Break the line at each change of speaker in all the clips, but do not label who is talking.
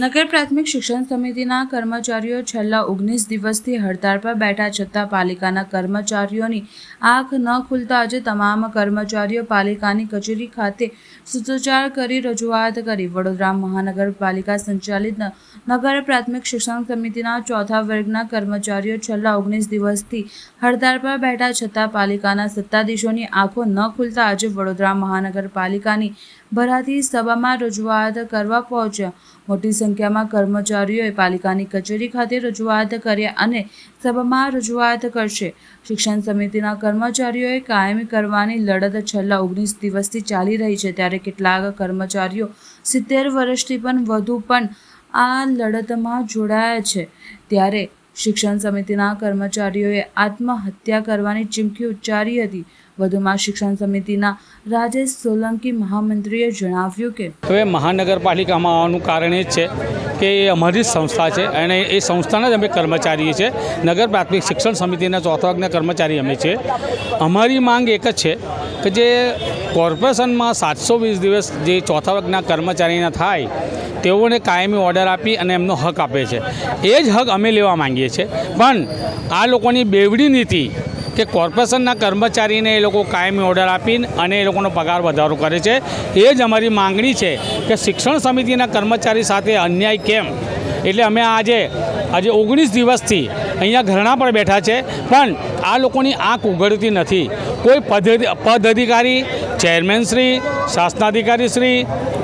નગર પ્રાથમિક શિક્ષણ સમિતિના કર્મચારીઓ છેલ્લા ઓગણીસ દિવસથી હડતાળ પર બેઠા છતાં પાલિકાના કર્મચારીઓની આંખ ન ખુલતા આજે તમામ કર્મચારીઓ પાલિકાની કચેરી ખાતે સૂત્રોચ્ચાર કરી રજૂઆત કરી. વડોદરા મહાનગરપાલિકા સંચાલિત નગર પ્રાથમિક શિક્ષણ સમિતિના ચોથા વર્ગના કર્મચારીઓ છેલ્લા ઓગણીસ દિવસથી હડતાળ પર બેઠા છતાં પાલિકાના સત્તાધીશોની આંખો ન ખુલતા આજે વડોદરા મહાનગરપાલિકાની ભરાતી સભામાં રજૂઆત કરવા પહોંચ્યા. મોટી સંખ્યામાં કર્મચારીઓએ પાલિકાની કચેરી ખાતે રજૂઆત કરી અને સભામાં રજૂઆત કરશે. શિક્ષણ સમિતિના કર્મચારીઓએ કાયમી કરવાની લડત છેલ્લા ઓગણીસ દિવસથી ચાલી રહી છે, ત્યારે કેટલાક કર્મચારીઓ સિત્તેર વર્ષથી પણ વધુ પણ આ લડતમાં જોડાયા છે. ત્યારે શિક્ષણ સમિતિના કર્મચારીઓએ આત્મહત્યા કરવાની ચીમકી ઉચ્ચારી હતી. વધુમાં શિક્ષણ સમિતિના રાજેશ સોલંકી મહામંત્રીએ જણાવ્યું કે
હવે મહાનગરપાલિકામાં આવવાનું કારણ એ જ છે કે એ અમારી જ સંસ્થા છે અને એ સંસ્થાના જ અમે કર્મચારી છીએ નગર પ્રાથમિક શિક્ષણ સમિતિના ચોથા વર્ગના કર્મચારી અમે છીએ. અમારી માંગ એક જ છે કે જે કોર્પોરેશનમાં સાતસો વીસ દિવસ જે ચોથા વર્ગના કર્મચારીના થાય તેઓને કાયમી ઓર્ડર આપી અને એમનો હક આપે છે. એ જ હક અમે લેવા માંગીએ છીએ. પણ આ લોકોની બેવડી નીતિ કે કોર્પોરેશનના કર્મચારીને એ લોકો કાયમી ઓર્ડર આપીને અને એ લોકોનો પગાર વધારો કરે છે. એ જ અમારી માંગણી છે કે શિક્ષણ સમિતિના કર્મચારી સાથે અન્યાય કેમ? એટલે અમે આજે આજે ઓગણીસ દિવસથી અહીંયા ઘરણા પર બેઠા છે, પણ આ લોકોની આંખ ઉઘડતી નથી. કોઈ પદ પદ અધિકારી ચેરમેન શ્રી, શાસનાધિકારી શ્રી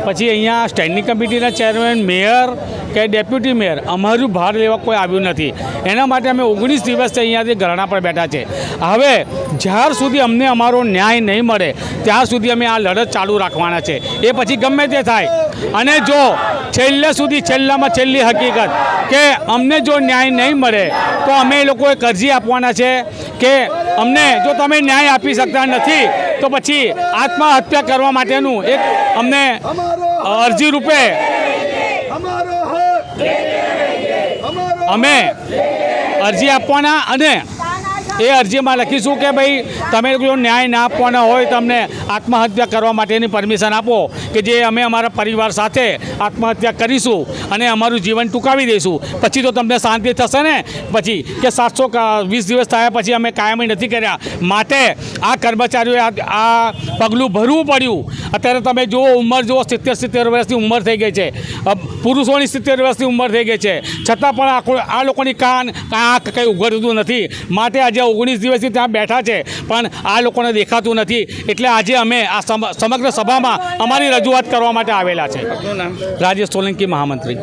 પછી અહીંયા સ્ટેન્ડિંગ કમિટીના ચેરમેન મેયર કે ડેપ્યુટી મેયર અમારું ભાર લેવા કોઈ આવ્યું નથી. એના માટે અમે ઓગણીસ દિવસથી અહીંયાથી ઘરણા પર બેઠા છે. હવે જ્યાર સુધી અમને અમારો ન્યાય નહીં મળે, ત્યાં સુધી અમે આ લડત ચાલુ રાખવાના છે. એ પછી ગમે તે થાય. અને જો છેલ્લે સુધી છેલ્લામાં છેલ્લી હકીકત કે અમને જો ન્યાય નહીં મળે, તો અમે એ લોકોએ કરજી આપવાના છે કે અમને જો તમે ન્યાય આપી શકતા નથી તો પછી આત્મહત્યા કરવા માટેનું એક અમને અરજી રૂપે અમે અરજી આપવાના અને એ અરજીમાં લખીશું કે ભાઈ, તમે જો ન્યાય ના આપવાના હોય તમને આત્મહત્યા કરવા માટેની પરમિશન આપો કે જે અમે અમારા પરિવાર સાથે આત્મહત્યા કરીશું અને અમારું જીવન ટૂંકાવી દઈશું. પછી તો તમને શાંતિ થશે ને? પછી કે સાતસો વીસ દિવસ થયા પછી અમે કાયમી નથી કર્યા. માટે આ કર્મચારીઓએ આ- પગલું ભરવું પડ્યું. અત્યારે તમે જુઓ, ઉંમર જુઓ, સિત્તેર સિત્તેર વર્ષની ઉંમર થઈ ગઈ છે. પુરુષોની સિત્તેર વર્ષની ઉંમર થઈ ગઈ છે. છતાં પણ આ લોકોની કાન આંખ કંઈ ઉઘડતું નથી. માટે આજે ઓગણીસ દિવસથી ત્યાં બેઠા છે પણ આ લોકોને દેખાતું નથી. એટલે આજે અમે આ સમ- સમગ્ર સભામાં અમારી રજૂઆત કરવા માટે આવેલા છે. રાજેશ સોલંકી મહામંત્રી.